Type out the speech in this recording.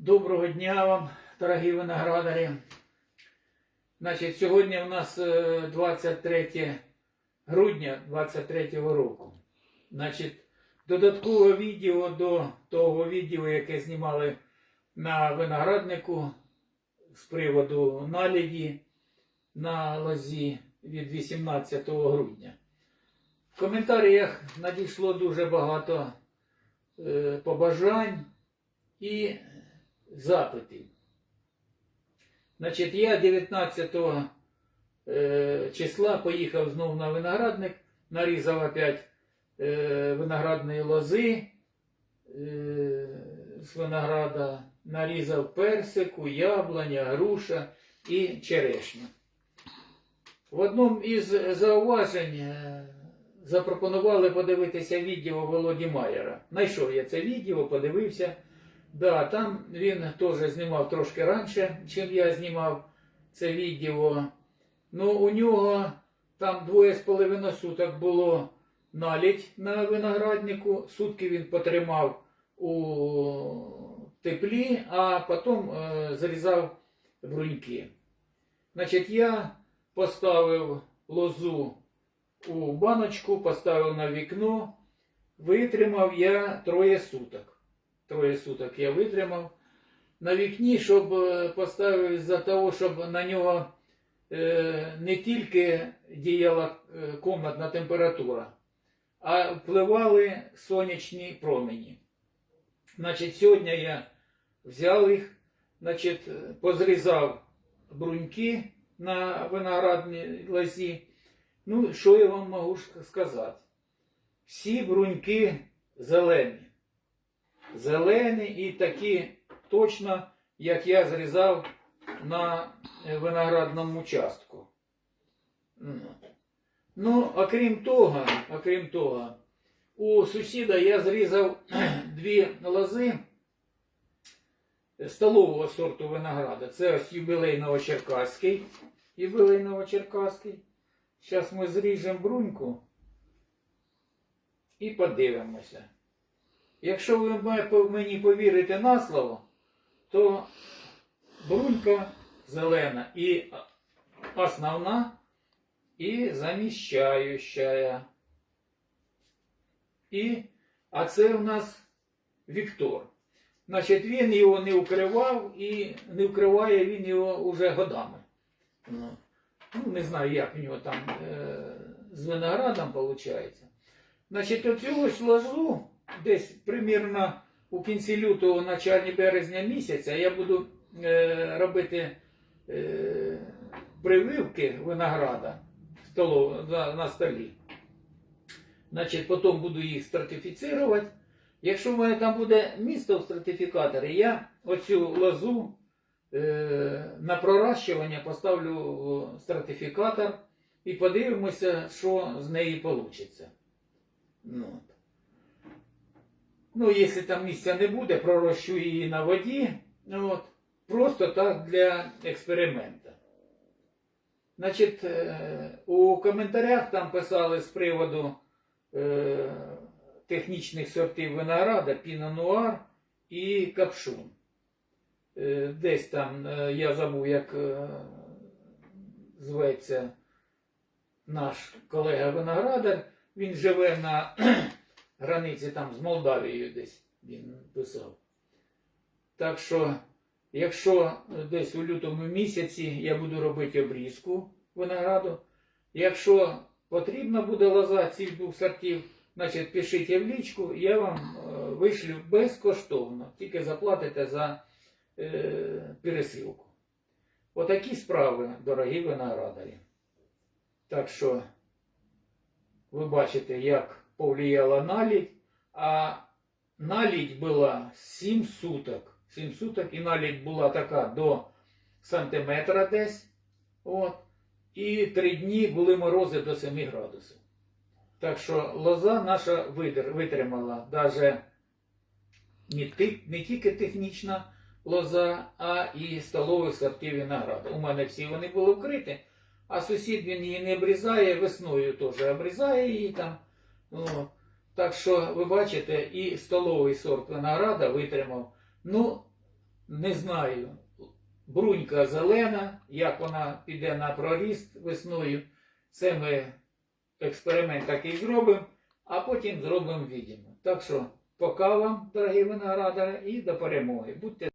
Доброго дня вам, дорогі виноградарі. Значить, сьогодні у нас е, 23 грудня 23 року. Значить, додаткове відео до того відео, яке знімали на винограднику з приводу наліді на лозі від 18 грудня. В коментарях надійшло дуже багато е, побажань і запитів. Значить, я 19 е, числа поїхав знову на виноградник, нарізав опять е, виноградної лози е, з винограда, нарізав персику, яблуня, груша і черешню. В одному із зауважень е, запропонували подивитися відео Володі Майера. Найшов я це відео, подивився. Да, там він теж знімав трошки раніше, чим я знімав це відео. Ну, у нього там двоє з половиною суток було налідь на винограднику. Сутки він потримав у теплі, а потім е, зрізав бруньки. Значить, я поставив лозу у баночку, поставив на вікно, витримав я троє суток троє суток я витримав. На вікні, щоб е, поставив за того, щоб на нього е, не тільки діяла е, комнатна температура, а впливали сонячні промені. Значить, сьогодні я взяв їх, значить, позрізав бруньки на виноградній лозі. Ну, що я вам можу сказати? Всі бруньки зелені зелені і такі точно, як я зрізав на виноградному участку. Ну, окрім того, окрім того, у сусіда я зрізав дві лози столового сорту винограда. Це ось юбілейного черкаський. Юбілейного черкаський. Зараз ми зріжемо бруньку і подивимося. Якщо ви мені повірите на слово, то брунька зелена і основна, і заміщаюча. І, а це у нас Віктор. Значить, він його не укривав і не вкриває він його уже годами. Ну, ну не знаю, як в нього там е, з виноградом виходить. Значить, оцю ось лозу десь примірно у кінці лютого, началі березня місяця я буду е, робити е, прививки винограда столов, на, на столі. Значить, потім буду їх стратифіцирувати. Якщо в мене там буде місто в стратифікаторі, я оцю лозу е, на проращування поставлю в стратифікатор і подивимося, що з неї вийде. Ну. Ну, якщо там місця не буде, пророщу її на воді. От, Просто так для експеримента. Значить, е, у коментарях там писали з приводу е, технічних сортів винограда Піно Нуар і Капшун. Е, десь там я забув, як зветься наш колега виноградар. Він живе на границі там з Молдавією десь він писав. Так що, якщо десь у лютому місяці я буду робити обрізку винограду, якщо потрібна буде лоза цих двох сортів, значить пишіть в лічку, я вам е, вишлю безкоштовно, тільки заплатите за е, пересилку. Отакі справи, дорогі виноградарі. Так що ви бачите, як повлияла наледь, а наледь була 7 суток. 7 суток і наледь була така до сантиметра десь. От. І 3 дні були морози до 7 градусів. Так що лоза наша витримала навіть не, не тільки технічна лоза, а і столових сортів винограду. У мене всі вони були вкриті, а сусід він її не обрізає, весною теж обрізає її там. О, так що, ви бачите, і столовий сорт винограда витримав. Ну, Не знаю. Брунька зелена, як вона піде на проріст весною. Це ми експеримент такий зробимо, а потім зробимо відео. Так що, пока вам, дорогі виноградари, і до перемоги. Будьте